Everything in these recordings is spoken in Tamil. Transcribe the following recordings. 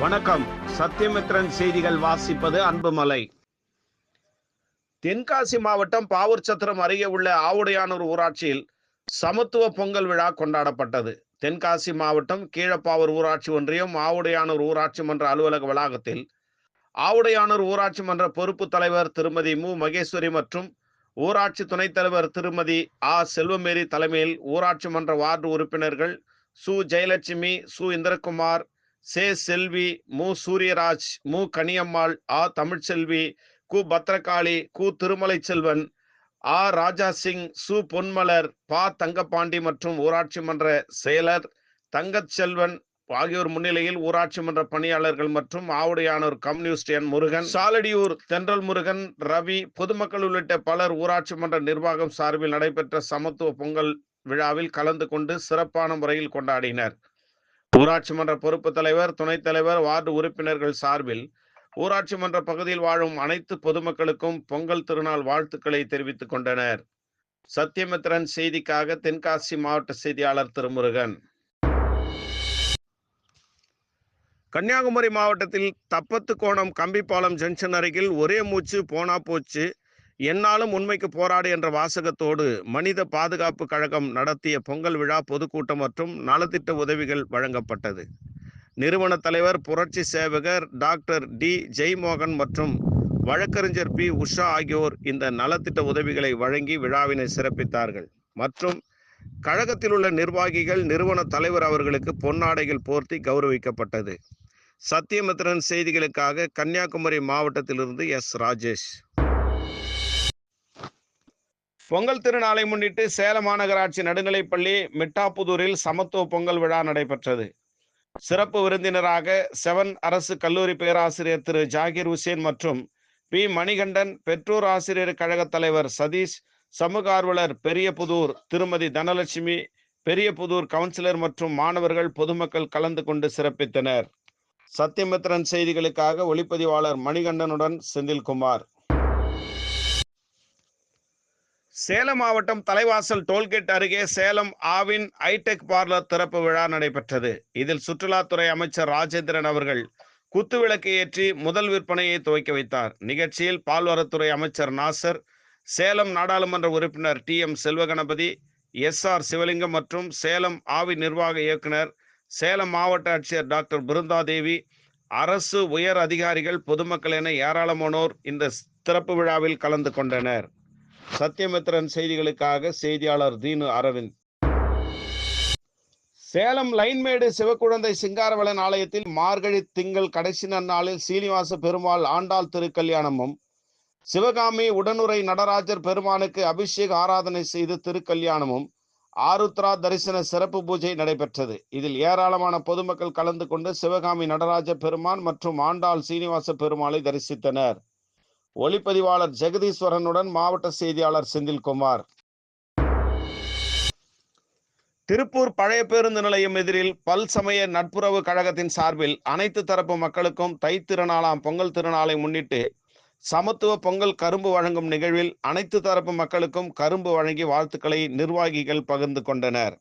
வணக்கம். சத்தியமித்ரன் செய்திகள் வாசிப்பது அன்புமலை. தென்காசி மாவட்டம் பாவூர் சத்திரம் அருகே உள்ள ஆவுடையானூர் ஊராட்சியில் சமத்துவ பொங்கல் விழா கொண்டாடப்பட்டது. தென்காசி மாவட்டம் கீழப்பாவூர் ஊராட்சி ஒன்றியம் ஆவுடையானூர் ஊராட்சி மன்ற அலுவலக வளாகத்தில் ஆவுடையானூர் ஊராட்சி மன்ற பொறுப்பு தலைவர் திருமதி மு. மகேஸ்வரி மற்றும் ஊராட்சி துணைத் தலைவர் திருமதி ஆ. செல்வமேரி தலைமையில் ஊராட்சி மன்ற வார்டு உறுப்பினர்கள் சு. ஜெயலட்சுமி சு. இந்திரகுமார் சே செல்வி மு. சூரியராஜ் மு. கனியம்மாள் ஆ. தமிழ்ச்செல்வி கு. பத்ரகாளி கு. திருமலை செல்வன் ஆ. ராஜா சிங் சு. பொன்மலர் பா. தங்கப்பாண்டி மற்றும் ஊராட்சி மன்ற செயலர் தங்கச் செல்வன் ஆகியோர் முன்னிலையில் ஊராட்சி மன்ற பணியாளர்கள் மற்றும் ஆவுடையானூர் கம்யூனிஸ்ட் என். முருகன் சாலடியூர் தென்றல் முருகன் ரவி பொதுமக்கள் உள்ளிட்ட பலர் ஊராட்சி மன்ற நிர்வாகம் சார்பில் நடைபெற்ற சமத்துவ பொங்கல் விழாவில் கலந்து கொண்டு சிறப்பான முறையில் கொண்டாடினர். ஊராட்சி மன்ற பொறுப்பு தலைவர் துணைத் தலைவர் வார்டு உறுப்பினர்கள் சார்பில் ஊராட்சி மன்ற பகுதியில் வாழும் அனைத்து பொதுமக்களுக்கும் பொங்கல் திருநாள் வாழ்த்துக்களை தெரிவித்துக் கொண்டனர். சத்தியமித்ரன் செய்திக்காக தென்காசி மாவட்ட செய்தியாளர் திருமுருகன். கன்னியாகுமரி மாவட்டத்தில் தப்பத்து கோணம் கம்பிப்பாலம் ஜங்ஷன் அருகில் ஒரே மூச்சு போனா போச்சு. என்னாலும் உண்மைக்கு போராடு என்ற வாசகத்தோடு மனித பாதுகாப்பு கழகம் நடத்திய பொங்கல் விழா பொதுக்கூட்டம் மற்றும் நலத்திட்ட உதவிகள் வழங்கப்பட்டது. நிறுவன தலைவர் புரட்சி சேவகர் டாக்டர் டி. ஜெய்மோகன் மற்றும் வழக்கறிஞர் பி. உஷா ஆகியோர் இந்த நலத்திட்ட உதவிகளை வழங்கி விழாவினை சிறப்பித்தார்கள். மற்றும் கழகத்தில் உள்ள நிர்வாகிகள் நிறுவன தலைவர் அவர்களுக்கு பொன்னாடைகள் போர்த்தி கௌரவிக்கப்பட்டது. சத்தியமித்திரன் செய்திகளுக்காக கன்னியாகுமரி மாவட்டத்திலிருந்து எஸ். ராஜேஷ். பொங்கல் திருநாளை முன்னிட்டு சேலம் மாநகராட்சி நடுநிலைப்பள்ளி மிட்டாப்புதூரில் சமத்துவ பொங்கல் விழா நடைபெற்றது. சிறப்பு விருந்தினராக செவன் அரசு கல்லூரி பேராசிரியர் திரு ஜாகிர் உசேன் மற்றும் பி மணிகண்டன் பெற்றோர் ஆசிரியர் கழக தலைவர் சதீஷ் சமூக ஆர்வலர் பெரியபுதூர் திருமதி தனலட்சுமி பெரியபுதூர் கவுன்சிலர் மற்றும் மாணவர்கள் பொதுமக்கள் கலந்து கொண்டு சிறப்பித்தனர். சத்தியமித்ரன் செய்திகளுக்காக ஒளிப்பதிவாளர் மணிகண்டனுடன் செந்தில்குமார். சேலம் மாவட்டம் தலைவாசல் டோல்கேட் அருகே சேலம் ஆவின் ஐடெக் பார்லர் திறப்பு விழா நடைபெற்றது. இதில் சுற்றுலாத்துறை அமைச்சர் ராஜேந்திரன் அவர்கள் குத்துவிளக்கு ஏற்றி முதல் விற்பனையை துவக்கி வைத்தார். நிகழ்ச்சியில் பால்வரத்துறை அமைச்சர் நாசர் சேலம் நாடாளுமன்ற உறுப்பினர் T M Selvaganapathi S R Sivalingam மற்றும் சேலம் ஆவி நிர்வாக இயக்குனர் சேலம் மாவட்ட ஆட்சியர் டாக்டர் பிருந்தாதேவி அரசு உயர் அதிகாரிகள் பொதுமக்கள் என ஏராளமானோர் இந்த திறப்பு விழாவில் கலந்து கொண்டனர். சத்யமித்ரன் செய்திகளுக்காக செய்தியாளர் தீனு அரவிந்த். சேலம் லைன்மேடு சிவக்குழந்தை சிங்காரவளன் ஆலயத்தில் மார்கழி திங்கள் கடைசி நன்னாளில் சீனிவாச பெருமாள் ஆண்டாள் திருக்கல்யாணமும். சிவகாமி உடனுரை நடராஜர் பெருமானுக்கு அபிஷேக ஆராதனை செய்து திருக்கல்யாணமும். ஆருத்ரா தரிசன சிறப்பு பூஜை நடைபெற்றது. இதில் ஏராளமான பொதுமக்கள் கலந்து கொண்டு சிவகாமி நடராஜ பெருமான் மற்றும் ஆண்டாள் சீனிவாச பெருமாளை தரிசித்தனர். ஒளிப்பதிவாளர் ஜெகதீஸ்வரனுடன் மாவட்ட செய்தியாளர் செந்தில்குமார். திருப்பூர் பழைய பேருந்து நிலையம் எதிரில் பல் சமய நட்புறவு கழகத்தின் சார்பில் அனைத்து தரப்பு மக்களுக்கும் தைத்திருநாளாம் பொங்கல் திருநாளை முன்னிட்டு சமத்துவ பொங்கல் கரும்பு வழங்கும் நிகழ்வில் அனைத்து தரப்பு மக்களுக்கும் கரும்பு வழங்கி வாழ்த்துக்களை நிர்வாகிகள் பகிர்ந்து கொண்டனர்.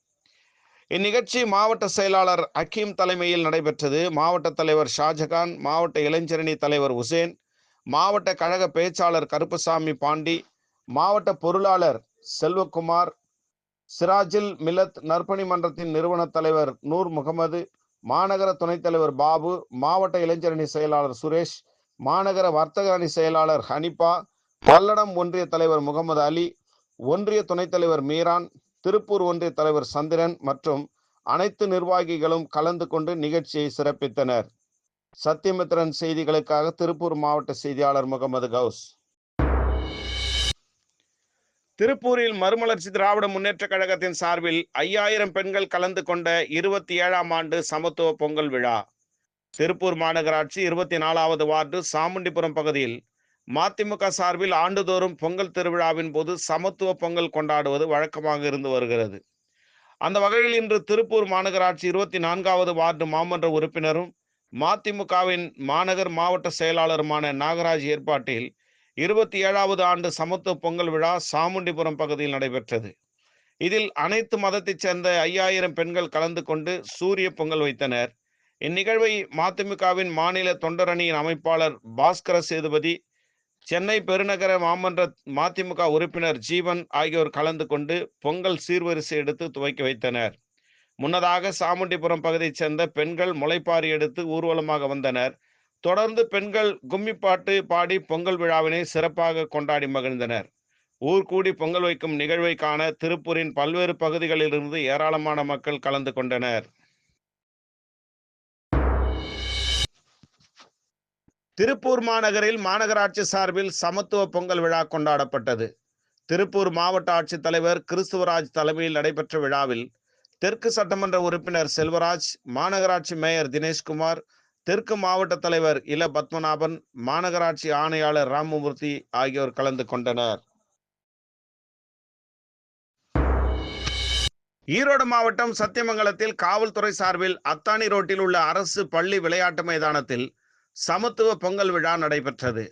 இந்நிகழ்ச்சி மாவட்ட செயலாளர் அக்கீம் தலைமையில் நடைபெற்றது. மாவட்ட தலைவர் ஷாஜகான் மாவட்ட இளைஞரணி தலைவர் உசேன் மாவட்ட கழக பேச்சாளர் கருப்பசாமி பாண்டி மாவட்ட பொருளாளர் செல்வகுமார் சிராஜில் மிலத் நற்பணி மன்றத்தின் நிறுவன தலைவர் நூர் முகமது மாநகர துணைத் தலைவர் பாபு மாவட்ட இளைஞரணி செயலாளர் சுரேஷ் மாநகர வர்த்தக அணி செயலாளர் ஹனிபா பல்லடம் ஒன்றிய தலைவர் முகமது அலி ஒன்றிய துணைத் தலைவர் மீரான் திருப்பூர் ஒன்றிய தலைவர் சந்திரன் மற்றும் அனைத்து நிர்வாகிகளும் கலந்து கொண்டு நிகழ்ச்சியை சிறப்பித்தனர். சத்தியமித்ரன் செய்திகளுக்காக திருப்பூர் மாவட்ட செய்தியாளர் முகமது கவுஸ். திருப்பூரில் மறுமலர்ச்சி திராவிட முன்னேற்ற கழகத்தின் சார்பில் ஐயாயிரம் பெண்கள் கலந்து கொண்ட இருபத்தி ஏழாம் ஆண்டு சமத்துவ பொங்கல் விழா. திருப்பூர் மாநகராட்சி இருபத்தி நாலாவது வார்டு சாமுண்டிபுரம் பகுதியில் மதிமுக சார்பில் ஆண்டுதோறும் பொங்கல் திருவிழாவின் போது சமத்துவ பொங்கல் கொண்டாடுவது வழக்கமாக இருந்து வருகிறது. அந்த வகையில் இன்று திருப்பூர் மாநகராட்சி இருபத்தி நான்காவது வார்டு மாமன்ற உறுப்பினரும் மதிமுகவின் மாநகர் மாவட்ட செயலாளருமான நாகராஜ் ஏற்பாட்டில் இருபத்தி ஏழாவது ஆண்டு சமத்துவ பொங்கல் விழா சாமுண்டிபுரம் பகுதியில் நடைபெற்றது. இதில் அனைத்து மதத்தைச் சேர்ந்த ஐயாயிரம் பெண்கள் கலந்து கொண்டு சூரிய பொங்கல் வைத்தனர். இந்நிகழ்வை மதிமுகவின் மாநில தொண்டரணியின் அமைப்பாளர் பாஸ்கர சேதுபதி சென்னை பெருநகர மாமன்ற மதிமுக உறுப்பினர் ஜீவன் ஆகியோர் கலந்து கொண்டு பொங்கல் சீர்வரிசை எடுத்து துவக்கி வைத்தனர். முன்னதாக சாமுண்டிபுரம் பகுதியைச் சேர்ந்த பெண்கள் முளைப்பாரி எடுத்து ஊர்வலமாக வந்தனர். தொடர்ந்து பெண்கள் கும்மிப்பாட்டு பாடி பொங்கல் விழாவினை சிறப்பாக கொண்டாடி மகிழ்ந்தனர். ஊர் கூடி பொங்கல் வைக்கும் நிகழ்வை காண திருப்பூரின் பல்வேறு பகுதிகளிலிருந்து ஏராளமான மக்கள் கலந்து கொண்டனர். திருப்பூர் மாநகரில் மாநகராட்சி சார்பில் சமத்துவ பொங்கல் விழா கொண்டாடப்பட்டது. திருப்பூர் மாவட்ட ஆட்சித்தலைவர் கிறிஸ்துவராஜ் தலைமையில் நடைபெற்ற விழாவில் தெற்கு சட்டமன்ற உறுப்பினர் செல்வராஜ் மாநகராட்சி மேயர் தினேஷ்குமார் தெற்கு மாவட்ட தலைவர் இல பத்மநாபன் மாநகராட்சி ஆணையாளர் ராமமூர்த்தி ஆகியோர் கலந்து கொண்டனர். ஈரோடு மாவட்டம் சத்தியமங்கலத்தில் காவல்துறை சார்பில் அத்தானி ரோட்டில் உள்ள அரசு பள்ளி விளையாட்டு மைதானத்தில் சமத்துவ பொங்கல் விழா நடைபெற்றது.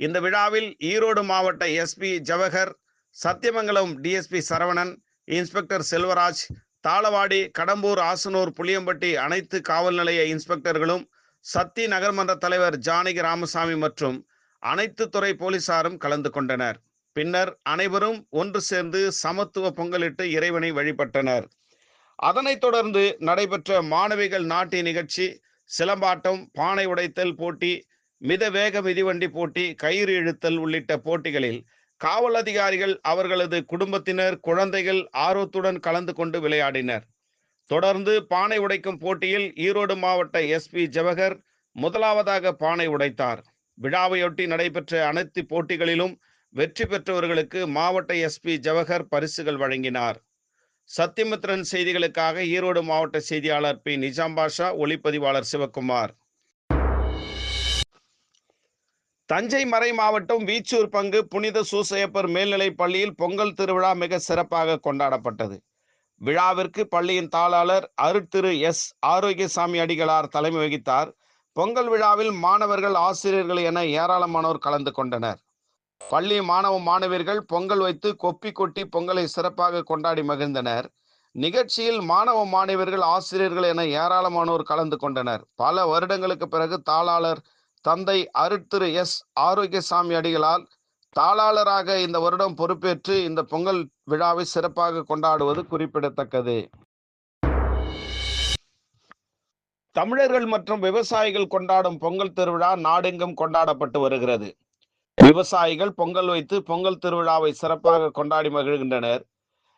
இந்த விழாவில் ஈரோடு மாவட்ட SP Jawahar Sathyamangalam DSP Saravanan inspector Selvaraj Thalavadi Kadambur Asanur Puliyampatti அனைத்து காவல் நிலைய இன்ஸ்பெக்டர்களும் சத்தி நகர்மன்ற தலைவர் ஜானகி ராமசாமி மற்றும் அனைத்து துறை போலீசாரும் கலந்து கொண்டனர். பின்னர் அனைவரும் ஒன்று சேர்ந்து சமத்துவ பொங்கலிட்டு இறைவனை வழிபட்டனர். அதனைத் தொடர்ந்து நடைபெற்ற மாணவிகள் நாட்டிய நிகழ்ச்சி சிலம்பாட்டம் பானை உடைத்தல் போட்டி மித வேக மிதிவண்டி போட்டி கயிறு இழுத்தல் உள்ளிட்ட போட்டிகளில் காவல் அதிகாரிகள் அவர்களது குடும்பத்தினர் குழந்தைகள் ஆர்வத்துடன் கலந்து கொண்டு விளையாடினர். தொடர்ந்து பானை உடைக்கும் போட்டியில் ஈரோடு மாவட்ட எஸ்பி ஜவஹர் முதலாவதாக பானை உடைத்தார். விழாவையொட்டி நடைபெற்ற அனைத்து போட்டிகளிலும் வெற்றி பெற்றவர்களுக்கு மாவட்ட எஸ்பி ஜவஹர் பரிசுகள் வழங்கினார். சத்தியமித்ரன் செய்திகளுக்காக ஈரோடு மாவட்ட செய்தியாளர் பி. நிஜாம் பாஷா ஒளிப்பதிவாளர் சிவக்குமார் தஞ்சை மறை மாவட்டம் வீச்சூர் பங்கு புனித சூசையப்பர் மேல்நிலைப் பள்ளியில் பொங்கல் திருவிழா மிக சிறப்பாக கொண்டாடப்பட்டது. விழாவிற்கு பள்ளியின் தாளாளர் அருட்திரு எஸ். ஆரோக்கியசாமி அடிகளார் தலைமை வகித்தார். பொங்கல் விழாவில் மாணவர்கள் ஆசிரியர்கள் என ஏராளமானோர் கலந்து கொண்டனர். பள்ளி மாணவ மாணவியர்கள் பொங்கல் வைத்து கொப்பி கொட்டி பொங்கலை சிறப்பாக கொண்டாடி மகிழ்ந்தனர். நிகழ்ச்சியில் மாணவ மாணவியர்கள் ஆசிரியர்கள் என ஏராளமானோர் கலந்து கொண்டனர். பல வருடங்களுக்கு பிறகு தாளாளர் தந்தை அருட்திரு எஸ். ஆரோக்கியசாமி அடிகளால் தாளாளராக இந்த வருடம் பொறுப்பேற்று இந்த பொங்கல் விழாவை சிறப்பாக கொண்டாடுவது குறிப்பிடத்தக்கது. தமிழர்கள் மற்றும் விவசாயிகள் கொண்டாடும் பொங்கல் திருவிழா நாடெங்கும் கொண்டாடப்பட்டு வருகிறது. விவசாயிகள் பொங்கல் வைத்து பொங்கல் திருவிழாவை சிறப்பாக கொண்டாடி மகிழ்கின்றனர்.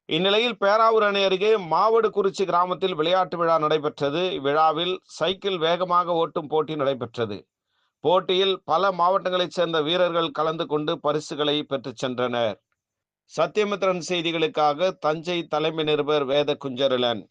இந்நிலையில் பேராவூர் அணை அருகே மாவடு குறிச்சி கிராமத்தில் விளையாட்டு விழா நடைபெற்றது. விழாவில் சைக்கிள் வேகமாக ஓட்டும் போட்டி நடைபெற்றது. போட்டியில் பல மாவட்டங்களைச் சேர்ந்த வீரர்கள் கலந்து கொண்டு பரிசுகளை பெற்றுச் சென்றனர். சத்தியமித்ரன் செய்திகளுக்காக தஞ்சை தலைமை நிருபர் வேத குஞ்சருலன்